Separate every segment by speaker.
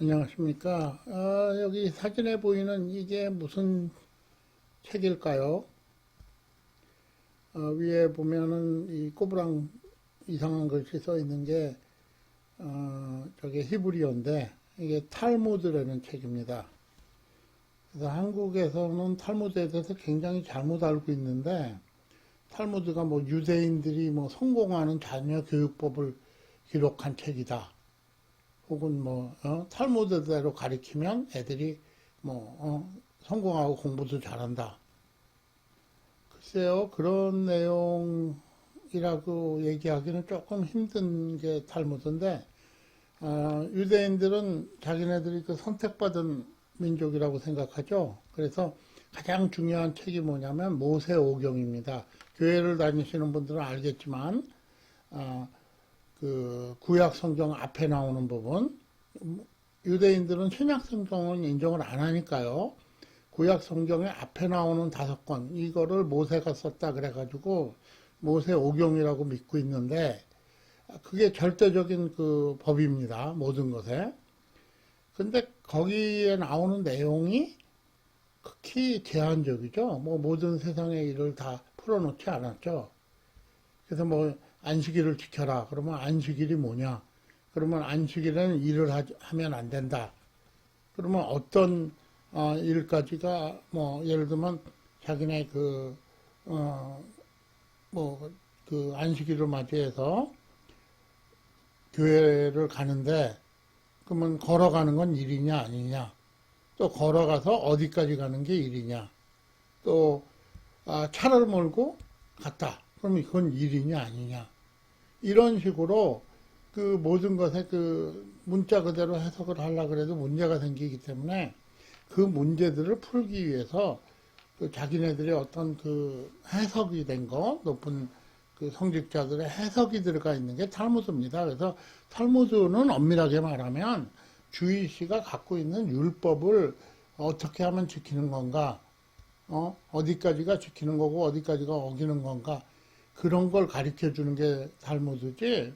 Speaker 1: 안녕하십니까. 아, 여기 사진에 보이는 이게 무슨 책일까요? 어, 위에 보면은 이 꼬부랑 이상한 글씨 써 있는 게, 어, 저게 히브리어인데, 이게 탈무드라는 책입니다. 그래서 한국에서는 탈무드에 대해서 굉장히 잘못 알고 있는데, 탈무드가 뭐 유대인들이 뭐 성공하는 자녀 교육법을 기록한 책이다. 혹은 뭐 어, 탈무드대로 가리키면 애들이 뭐 어, 성공하고 공부도 잘한다. 글쎄요 그런 내용이라고 얘기하기는 조금 힘든 게 탈무드인데 어, 유대인들은 자기네들이 그 선택받은 민족이라고 생각하죠. 그래서 가장 중요한 책이 뭐냐면 모세오경입니다. 교회를 다니시는 분들은 알겠지만 어, 그 구약 성경 앞에 나오는 부분 유대인들은 신약 성경은 인정을 안 하니까요. 구약 성경의 앞에 나오는 다섯 권 이거를 모세가 썼다 그래가지고 모세 오경이라고 믿고 있는데 그게 절대적인 그 법입니다. 모든 것에. 근데 거기에 나오는 내용이 극히 제한적이죠. 뭐 모든 세상의 일을 다 풀어놓지 않았죠. 그래서 뭐 안식일을 지켜라. 그러면 안식일이 뭐냐? 그러면 안식일에는 일을 하, 하면 안 된다. 그러면 어떤 어, 일까지가 뭐 예를 들면 자기네 그 어, 뭐 그 안식일을 맞이해서 교회를 가는데 그러면 걸어가는 건 일이냐 아니냐? 또 걸어가서 어디까지 가는 게 일이냐? 또 아, 차를 몰고 갔다. 그러면 그건 일이냐 아니냐? 이런 식으로 그 모든 것에 그 문자 그대로 해석을 하려 그래도 문제가 생기기 때문에 그 문제들을 풀기 위해서 그 자기네들의 어떤 그 해석이 된 거, 높은 그 성직자들의 해석이 들어가 있는 게 탈무드입니다. 그래서 탈무드는 엄밀하게 말하면 주의시가 갖고 있는 율법을 어떻게 하면 지키는 건가, 어, 어디까지가 지키는 거고 어디까지가 어기는 건가, 그런 걸 가르쳐 주는 게 탈무드지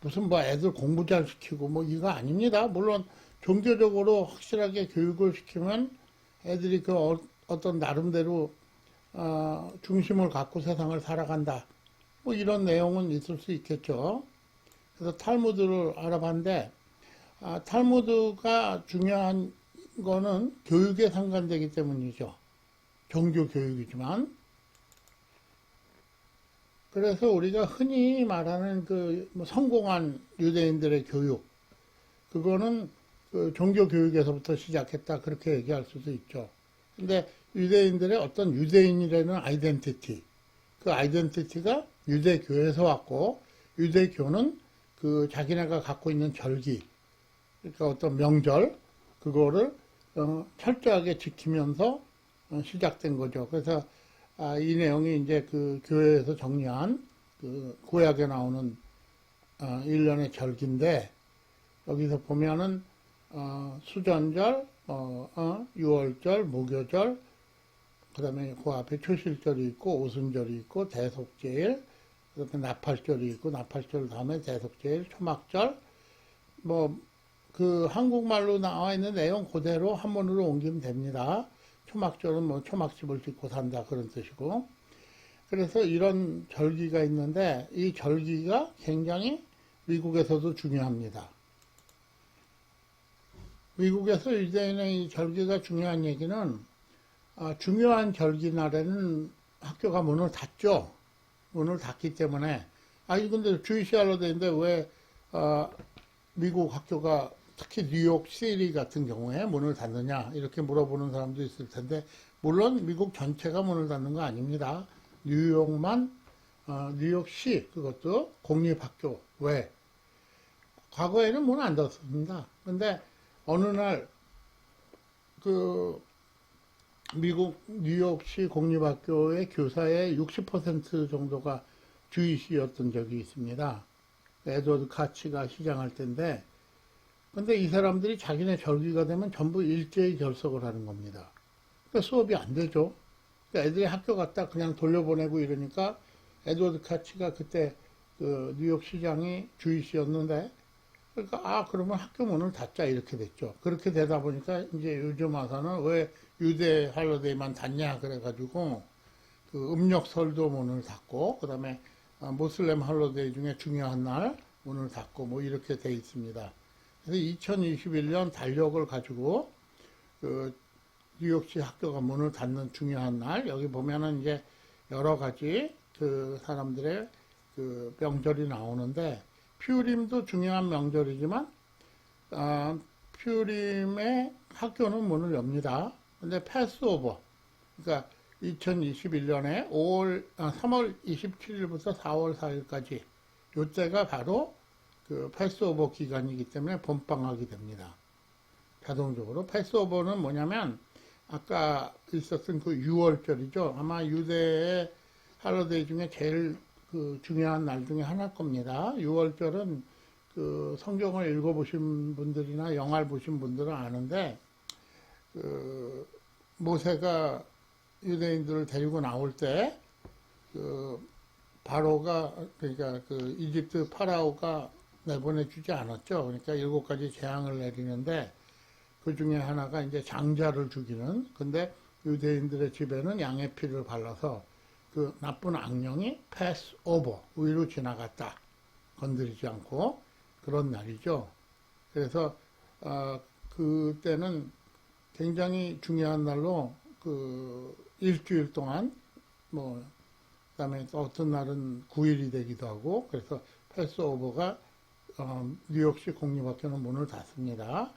Speaker 1: 무슨 뭐 애들 공부 잘 시키고 뭐 이거 아닙니다. 물론 종교적으로 확실하게 교육을 시키면 애들이 그 어, 떤 나름대로 어, 중심을 갖고 세상을 살아간다. 뭐 이런 내용은 있을 수 있겠죠. 그래서 탈무드를 알아봤는데 아, 탈무드가 중요한 거는 교육에 상관되기 때문이죠. 종교 교육이지만 그래서 우리가 흔히 말하는 그뭐 성공한 유대인들의 교육, 그거는 그 종교 교육에서부터 시작했다 그렇게 얘기할 수도 있죠. 근데 유대인들의 어떤 유대인이라는 아이덴티티, 그 아이덴티티가 유대교에서 왔고 유대교는 그 자기네가 갖고 있는 절기, 그러니까 어떤 명절 그거를 어, 철저하게 지키면서 어, 시작된 거죠. 그래서 아, 이 내용이 이제 그 교회에서 정리한 그 구약에 나오는 어, 일련의 절기인데 여기서 보면은 어, 수전절, 어, 어, 유월절, 무교절, 그 다음에 그 앞에 초실절이 있고 오순절이 있고 대속제일, 그다음에 나팔절이 있고 나팔절 다음에 대속제일, 초막절, 뭐 그 한국말로 나와 있는 내용 그대로 한문으로 옮기면 됩니다. 초막절은 뭐 초막집을 짓고 산다 그런 뜻이고 그래서 이런 절기가 있는데 이 절기가 굉장히 미국에서도 중요합니다. 미국에서 유대인의 이 절기가 중요한 얘기는 아, 중요한 절기 날에는 학교가 문을 닫죠. 문을 닫기 때문에 아니 근데 주의시할로 되는데 왜 아, 미국 학교가 특히 뉴욕 시리 같은 경우에 문을 닫느냐 이렇게 물어보는 사람도 있을 텐데 물론 미국 전체가 문을 닫는 거 아닙니다. 뉴욕만 어, 뉴욕시 그것도 공립학교 왜 과거에는 문안 닫습니다. 근데 어느 날 그 미국 뉴욕시 공립학교의 교사의 60% 정도가 주의시였던 적이 있습니다. 에드워드 카치가 시장할 때인데 근데 이 사람들이 자기네 절기가 되면 전부 일제히 결석을 하는 겁니다. 그러니까 수업이 안 되죠. 그러니까 애들이 학교 갔다 그냥 돌려보내고 이러니까 에드워드 카치가 그때 그 뉴욕 시장이 주이시였는데 그러니까 아 그러면 학교 문을 닫자 이렇게 됐죠. 그렇게 되다 보니까 이제 요즘 와서는 왜 유대 할로데이만 닫냐 그래가지고 그 음력설도 문을 닫고 그다음에 아, 모슬렘 할로데이 중에 중요한 날 문을 닫고 뭐 이렇게 돼 있습니다. 그래서 2021년 달력을 가지고 그 뉴욕시 학교가 문을 닫는 중요한 날 여기 보면은 이제 여러 가지 그 사람들의 그 명절이 나오는데 퓨림도 중요한 명절이지만 아, 퓨림의 학교는 문을 엽니다. 근데 패스오버 그러니까 2021년에 5월 아, 3월 27일부터 4월 4일까지 요때가 바로 그 패스오버 기간이기 때문에 봄방학이 됩니다. 자동적으로 패스오버는 뭐냐면 아까 있었던 그 6월절이죠. 아마 유대의 할로데이 중에 제일 그 중요한 날 중에 하나일 겁니다. 6월절은 그 성경을 읽어보신 분들이나 영화를 보신 분들은 아는데 그 모세가 유대인들을 데리고 나올 때 그 바로가 그러니까 그 이집트 파라오가 내보내주지 않았죠. 그러니까 일곱 가지 재앙을 내리는데 그 중에 하나가 이제 장자를 죽이는 근데 유대인들의 집에는 양의 피를 발라서 그 나쁜 악령이 패스 오버 위로 지나갔다 건드리지 않고 그런 날이죠. 그래서 어, 그때는 굉장히 중요한 날로 그 일주일 동안 뭐 그다음에 또 어떤 날은 9일이 되기도 하고 그래서 패스 오버가 어, 뉴욕시 공립학교는 문을 닫습니다.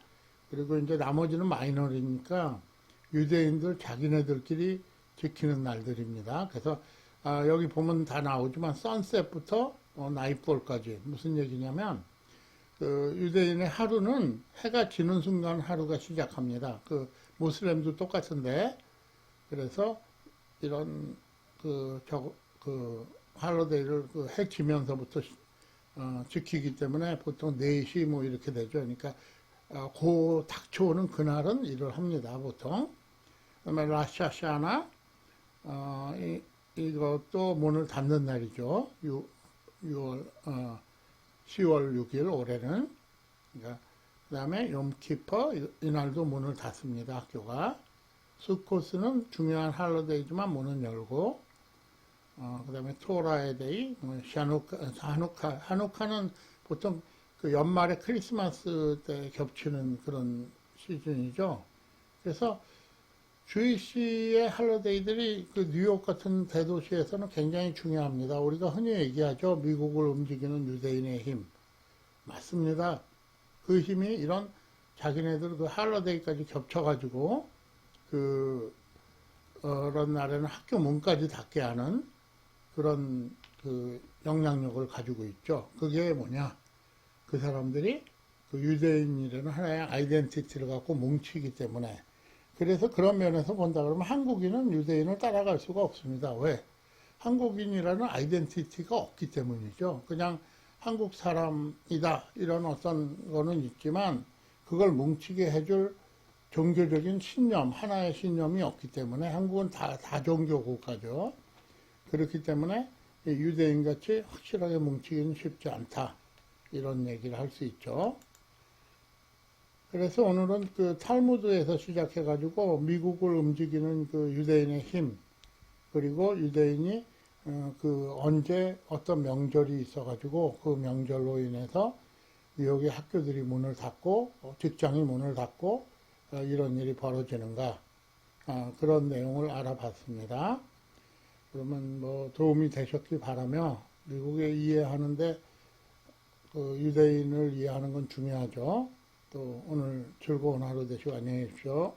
Speaker 1: 그리고 이제 나머지는 마이너리니까 유대인들 자기네들끼리 지키는 날들입니다. 그래서 아, 여기 보면 다 나오지만 선셋부터 어, 나이볼까지 무슨 얘기냐면 그 유대인의 하루는 해가 지는 순간 하루가 시작합니다. 그 모슬렘도 똑같은데 그래서 이런 그, 저, 그, 할로데이를 그 해 지면서부터 시- 어, 지키기 때문에 보통 4시 뭐 이렇게 되죠. 그러니까 어, 그 닥쳐오는 그날은 일을 합니다. 보통. 그다음에 라샤샤나 어, 이, 이것도 문을 닫는 날이죠. 6, 6월 어, 10월 6일 올해는 그러니까 그다음에 염키퍼 이- 이날도 문을 닫습니다. 학교가 수코스는 중요한 할로데이지만 문은 열고 어, 그 다음에 토라의 데이, 뭐 샤누카, 하누카, 하누카는 보통 그 연말에 크리스마스 때 겹치는 그런 시즌이죠. 그래서 주이시의 할로데이들이 그 뉴욕 같은 대도시에서는 굉장히 중요합니다. 우리가 흔히 얘기하죠. 미국을 움직이는 유대인의 힘. 맞습니다. 그 힘이 이런 자기네들 그 할로데이까지 겹쳐가지고 그 어, 그런 날에는 학교 문까지 닫게 하는 그런 그 영향력을 가지고 있죠. 그게 뭐냐? 그 사람들이 그 유대인이라는 하나의 아이덴티티를 갖고 뭉치기 때문에 그래서 그런 면에서 본다 그러면 한국인은 유대인을 따라갈 수가 없습니다. 왜? 한국인이라는 아이덴티티가 없기 때문이죠. 그냥 한국 사람이다 이런 어떤 거는 있지만 그걸 뭉치게 해줄 종교적인 신념, 하나의 신념이 없기 때문에 한국은 다, 다종교 국가죠. 그렇기 때문에 이 유대인 같이 확실하게 뭉치기는 쉽지 않다. 이런 얘기를 할 수 있죠. 그래서 오늘은 그 탈무드에서 시작해가지고 미국을 움직이는 그 유대인의 힘, 그리고 유대인이 어, 그 언제 어떤 명절이 있어가지고 그 명절로 인해서 뉴욕의 학교들이 문을 닫고 어, 직장이 문을 닫고 어, 이런 일이 벌어지는가 아, 그런 내용을 알아봤습니다. 그러면 뭐 도움이 되셨길 바라며 미국에 이해하는데 그 유대인을 이해하는 건 중요하죠. 또 오늘 즐거운 하루 되시고 안녕히 계십시오.